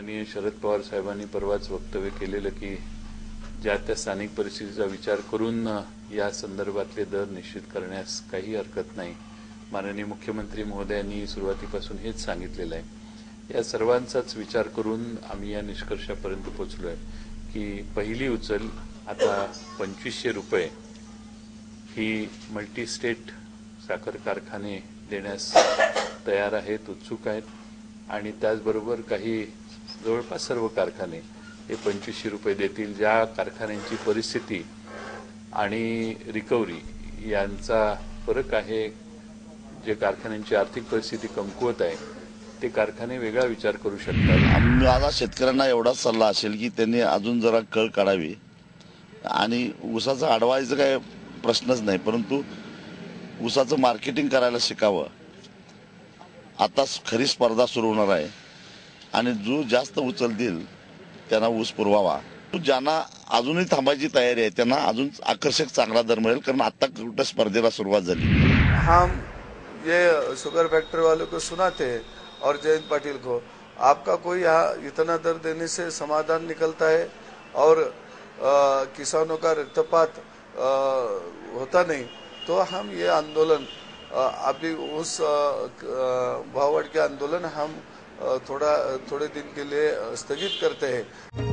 माननीय शरद पवार साहेबांनी परवाच वक्तव्य केलेलं की ज्या त्या स्थानिक परिस्थितीचा विचार करून या संदर्भातले दर निश्चित करण्यास काही हरकत नाही. माननीय मुख्यमंत्री महोदयांनी सुरुवातीपासून हेच सांगितलेलं आहे. या सर्वांचाच विचार करून आम्ही या निष्कर्षापर्यंत पोहोचलोय की पहिली उचल आता पंचवीसशे रुपये ही मल्टी स्टेट साखर कारखाने देण्यास तयार आहेत उत्सुक आहेत. आणि त्याचबरोबर काही जवळपास सर्व कारखाने हे पंचवीसशे रुपये देतील. ज्या कारखान्यांची परिस्थिती आणि रिकव्हरी यांचा फरक आहे जे कारखान्यांची आर्थिक परिस्थिती कमकुवत आहे ते कारखाने वेगळा विचार करू शकतात. आम्हाला माझा शेतकऱ्यांना एवढाच सल्ला असेल की त्यांनी अजून जरा कळ काढावी. आणि ऊसाचं अडवायचं काय प्रश्नच नाही परंतु ऊसाचं मार्केटिंग करायला शिकावं. आता खरी स्पर्धा सुरू होणार आहे. आणि जो जास्त उचल देईल त्यांना ऊस पुरवावा. ज्यांना अजूनही थांबायची तयारी आहे त्यांना अजून आकर्षक चांगला दर मिळेल कारण आता कुठं स्पर्धेला सुरुवात झाली. हम ये शुगर फैक्ट्री वालों को सुनाते हैं और जयंत पाटिल को। आपका कोई यहाँ इतना दर देने से समाधान निकलता है? और आ, किसानों का रक्तपात होता नहीं तो हम ये आंदोलन अभी उस अ, के आंदोलन हम थोड़ा थोड़े दिन के लिए स्थगित करते हैं।